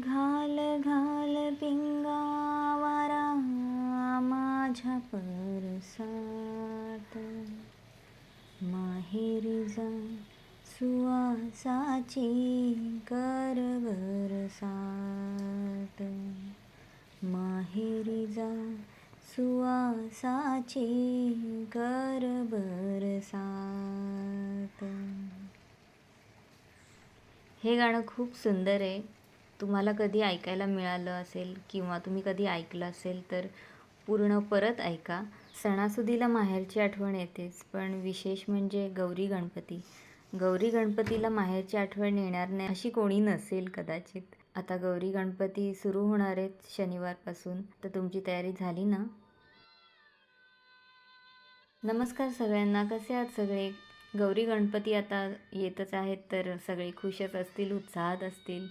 घाल घाल पिंगावारा माझ्या परसात. माहेरी जा सुवासाची कर बरसात माहेरी जा सुवासाची कर बरसात हे गाणं खूप सुंदर आहे. तुम्हाला कधी ऐकायला मिळालं असेल किंवा तुम्ही कधी ऐकलं असेल तर पूर्ण परत ऐका. सणासुदीला माहेरची आठवण येतेच पण विशेष म्हणजे गौरी गणपती. गौरी गणपतीला माहेरची आठवण येणार नाही अशी कोणी नसेल कदाचित. आता गौरी गणपती सुरू होणार आहेत शनिवारपासून. तर तुमची तयारी झाली ना? नमस्कार सगळ्यांना. कसे आहात सगळे? गौरी गणपती आता येतच आहेत तर सगळे खुशच असतील उत्साहात असतील.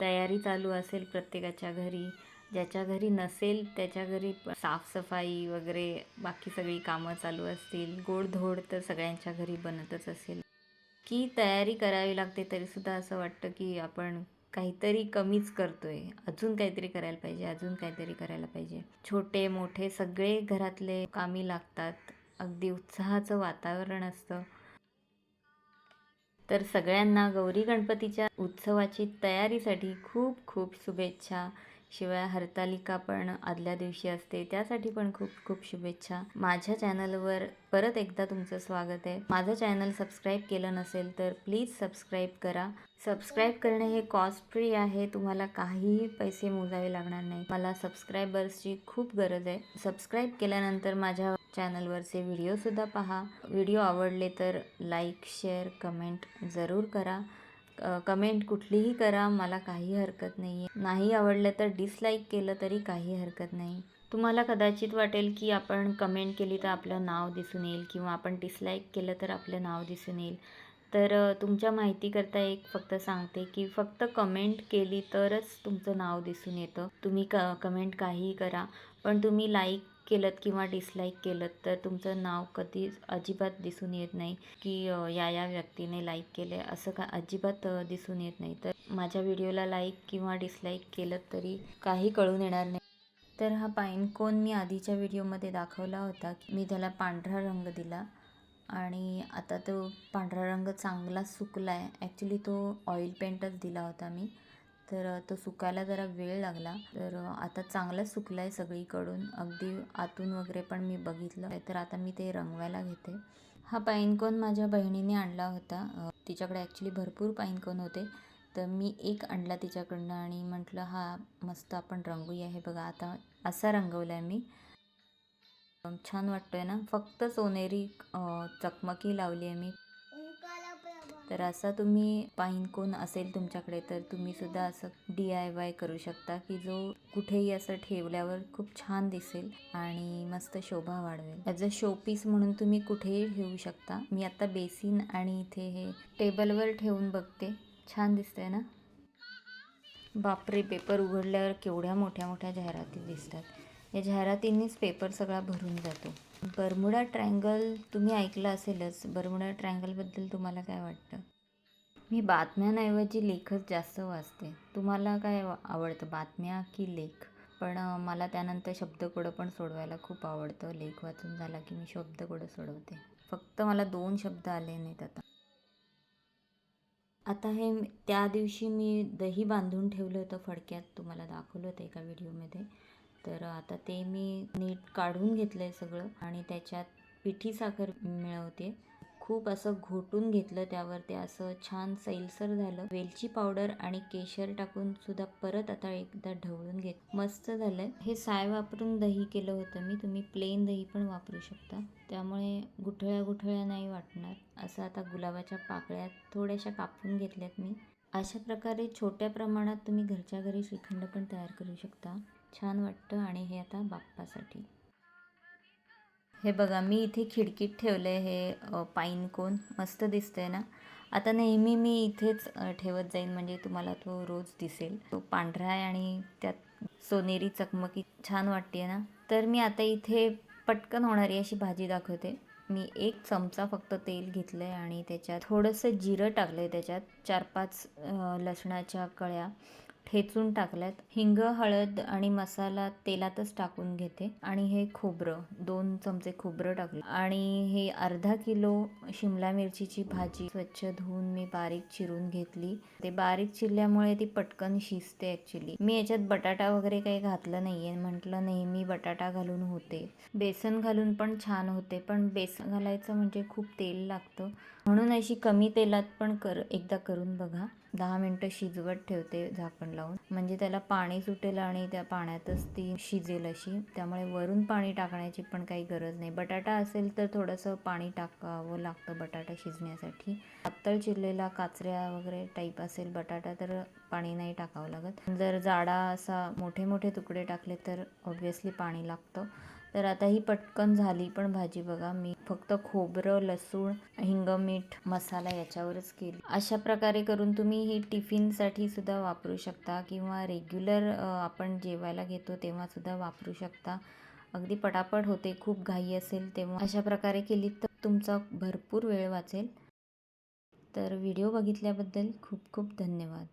तयारी चालू असेल प्रत्येकाच्या घरी ज्याच्या घरी नसेल त्याच्या घरी साफसफाई वगैरे बाकी सगळी कामं चालू असतील गोडधोड तर सगळ्यांच्या घरी बनतच असेल. की तयारी करावी लागते तरीसुद्धा असं वाटतं की आपण काहीतरी कमीच करतोय. अजून काहीतरी करायला पाहिजे अजून काहीतरी करायला पाहिजे. छोटे मोठे सगळे घरातले कामी लागतात. अगदी उत्साहाचं वातावरण असतं. तर सगळ्यांना गौरी गणपतीच्या उत्सवाची तयारीसाठी खूप खूप शुभेच्छा. शिवाय हरतालिका पण आदल्या दिवशी असते त्यासाठी पण खूप खूप शुभेच्छा. माझ्या चॅनलवर परत एकदा तुमचं स्वागत आहे. माझं चॅनल सबस्क्राईब केलं नसेल तर प्लीज सबस्क्राईब करा. सबस्क्राईब करणे हे कॉस्ट फ्री आहे तुम्हाला काहीही पैसे मोजावे लागणार नाही. मला सबस्क्रायबर्सची खूप गरज आहे. सबस्क्राईब केल्यानंतर माझ्या चॅनलवरचे व्हिडिओसुद्धा पहा. व्हिडिओ आवडले तर लाईक शेअर कमेंट जरूर करा. कमेंट कुठलीही करा मला काही हरकत नाही आहे नाही आवडलं तर डिसलाईक केलं तरी काही हरकत नाही. तुम्हाला कदाचित वाटेल की आपण कमेंट केली तर आपलं नाव दिसून येईल किंवा आपण डिसलाईक केलं तर आपलं नाव दिसून येईल. तर तुमच्या माहितीकरता एक फक्त सांगते की फक्त कमेंट केली तरच तुमचं नाव दिसून येतं. तुम्ही क कमेंट काहीही करा पण तुम्ही लाईक केलं किंवा डिसलाईक केलं तर तुमचं नाव कधी अजिबात दिसून येत नाही की या या व्यक्तीने लाईक केले असं का अजिबात दिसून येत नाही. तर माझ्या व्हिडिओला लाईक किंवा डिसलाईक केलं तरी काही कळून येणार नाही. तर हा पाईन कोन मी आधीच्या व्हिडिओमध्ये दाखवला होता की मी त्याला पांढरा रंग दिला आणि आता तो पांढरा रंग चांगला सुकला आहे ॲक्च्युली तो ऑइल पेंटच दिला होता मी. तर तो सुकायला जरा वेळ लागला. तर आता चांगला सुकला आहे सगळीकडून. अगदी आतून वगैरे पण मी बघितलं. आहे तर आता मी ते रंगवायला घेते. हा पाईनकोन माझ्या बहिणीने आणला होता. तिच्याकडे ॲक्च्युली भरपूर पाईनकोन होते. तर मी एक आणला तिच्याकडनं आणि म्हटलं हा मस्त आपण रंगूया हे बघा आता असा रंगवला आहे मी. छान वाटतोय ना? फक्त सोनेरी चकमकी लावली आहे मी. तर असा तुम्ही पाईन कोण असेल तुमच्याकडे तर तुम्ही सुद्धा असं डी आय वाय करू शकता की जो कुठेही असं ठेवल्यावर खूप छान दिसेल आणि मस्त शोभा वाढवेल. ॲज अ शोपीस म्हणून तुम्ही कुठेही ठेवू शकता. मी आता बेसिन आणि इथे हे टेबलवर ठेवून बघते. छान दिसतंय ना? बापरे पेपर उघडल्यावर केवढ्या मोठ्या मोठ्या जाहिराती दिसतात. या जाहिरातींनीच पेपर सगळा भरून जातो. बर्मुडा ट्रँगल तुम्ही ऐकलं असेलच. बर्मुडा ट्रँगलबद्दल तुम्हाला काय वाटतं? मी बातम्यांऐवजी लेखच जास्त वाचते. तुम्हाला काय आवडतं? बातम्या की लेख? पण मला त्यानंतर शब्दकोडं पण सोडवायला खूप आवडतं. लेख वाचून झाला की मी शब्दकोडं सोडवते. फक्त मला दोन शब्द आले नाहीत आता. आता हे त्या दिवशी मी दही बांधून ठेवलं होतं फडक्यात. तुम्हाला दाखवलं होतं एका व्हिडिओमध्ये. तर आता ते मी नीट काढून घेतलं आहे सगळं आणि त्याच्यात पिठी साखर मिळवते. खूप असं घोटून घेतलं त्यावर ते असं छान सैलसर झालं. वेलची पावडर आणि केशर टाकून सुद्धा परत आता एकदा ढवळून घेत मस्त झालं हे साय वापरून दही केलं होतं मी. तुम्ही प्लेन दही पण वापरू शकता. त्यामुळे गुठळ्या गुठळ्या नाही वाटणार. असं आता गुलाबाच्या पाकळ्या थोड्याशा कापून घेतल्यात मी. अशा प्रकारे छोट्या प्रमाणात तुम्ही घरच्या घरी श्रीखंड पण तयार करू शकता. छान वाटतं आणि हे आता बाप्पासाठी. हे बघा मी इथे खिडकीत ठेवलं आहे हे पाईन कोन. मस्त दिसतंय ना? आता नेहमी मी इथेच ठेवत जाईन म्हणजे तुम्हाला तो रोज दिसेल. तो पांढरा आहे आणि त्यात सोनेरी चकमकी. छान वाटते ना? तर मी आता इथे पटकन होणारी अशी भाजी दाखवते. मी एक चमचा फक्त तेल घेतलं आहे आणि त्याच्यात थोडंसं जिरं टाकलं आहे त्याच्यात. चार पाच लसणाच्या कळ्या. ठेचून टाकल्यात. हिंग हळद आणि मसाला तेलातच टाकून घेते. आणि हे खोबरं दोन चमचे खोबरं टाकले. आणि हे अर्धा किलो शिमला मिरचीची भाजी स्वच्छ धुवून मी बारीक चिरून घेतली. ते बारीक चिरल्यामुळे ती पटकन शिजते ॲक्च्युली मी याच्यात बटाटा वगैरे काही घातलं नाही आहे म्हटलं नेहमी बटाटा घालून होते. बेसन घालून पण छान होते. पण बेसन घालायचं म्हणजे खूप तेल लागतं. म्हणून अशी कमी तेलात पण कर एकदा करून बघा. दहा मिनटं शिजवत ठेवते झाकण लावून. म्हणजे त्याला पाणी सुटेल आणि त्या पाण्यातच ती शिजेल अशी. त्यामुळे वरून पाणी टाकण्याची पण काही गरज नाही. बटाटा असेल तर थोडंसं पाणी टाकावं लागतं बटाटा शिजण्यासाठी. पातळ चिरलेला काचऱ्या वगैरे टाईप असेल बटाटा तर पाणी नाही टाकावं लागत. जर जाडा असा मोठे मोठे तुकडे टाकले तर ऑब्व्हियसली पाणी लागतं. तर आता ही पटकन झाली पण भाजी बघा मी फक्त खोबरं लसूण हिंग मीठ मसाला याच्यावरच केली. अशा प्रकारे करून तुम्ही ही टिफिनसाठी सुद्धा वापरू शकता किंवा रेग्युलर आपण जेवायला घेतो तेव्हा सुद्धा वापरू शकता. अगदी पटापट होते खूप घाई असेल तेव्हा. अशा प्रकारे केली तर तुमचा भरपूर वेळ वाचेल. तर व्हिडिओ बघितल्याबद्दल खूप खूप धन्यवाद.